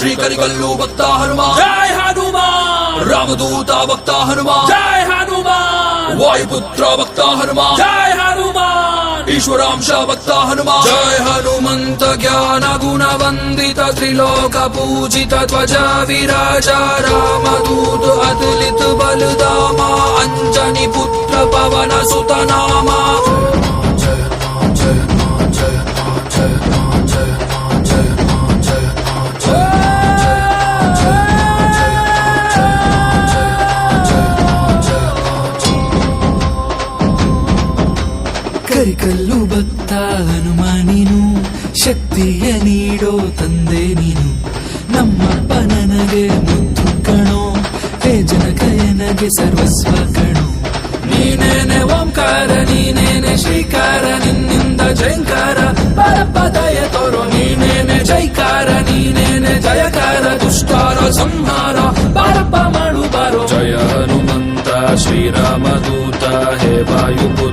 శ్రీకరి కల్లు భక్త హనుమా జయ హనుమా రామదూత భక్త హనుమా జయ హనుమా వాయుపుత్ర భక్త హనుమా జయ హనుమా ఈశ్వరాంశ భక్త హనుమా జయ హనుమంత జ్ఞాన గుణ వందిత త్రిలోక పూజిత త్వజ విరాజ రామదూత అతులిత బలుదామా అంజని పుత్ర పవన సుత ಕರಿಕಲ್ಲು ಭಕ್ತ ಹನುಮ ನೀನು, ಶಕ್ತಿಯ ನೀಡೋ ತಂದೆ ನೀನು. ನಮ್ಮಪ್ಪ ನನಗೆ ಮುದ್ದು ಕಣೋ, ಹೇ ಕಯನಗೆ ಸರ್ವಸ್ವ ಕಣೋ. ನೀನೇನೆ ಓಂಕಾರ, ನೀನೇನೆ ಶ್ರೀಕಾರ, ನಿನ್ನಿಂದ ಜಯಂಕಾರ. ಪರಪ್ಪ ದಯ ತೋರೋ, ನೀನೇನೆ ಜೈಕಾರ, ನೀನೇನೆ ಜಯಕಾರ, ದುಷ್ಟಾರ, ಸಂಹಾರ. ಪರಪ್ಪ ಮಾಡು, ಬಾರೋ. ಜಯ ಹನುಮಂತ ಶ್ರೀರಾಮ ದೂತ ಹೇ ವಾಯುಪುತ್ರ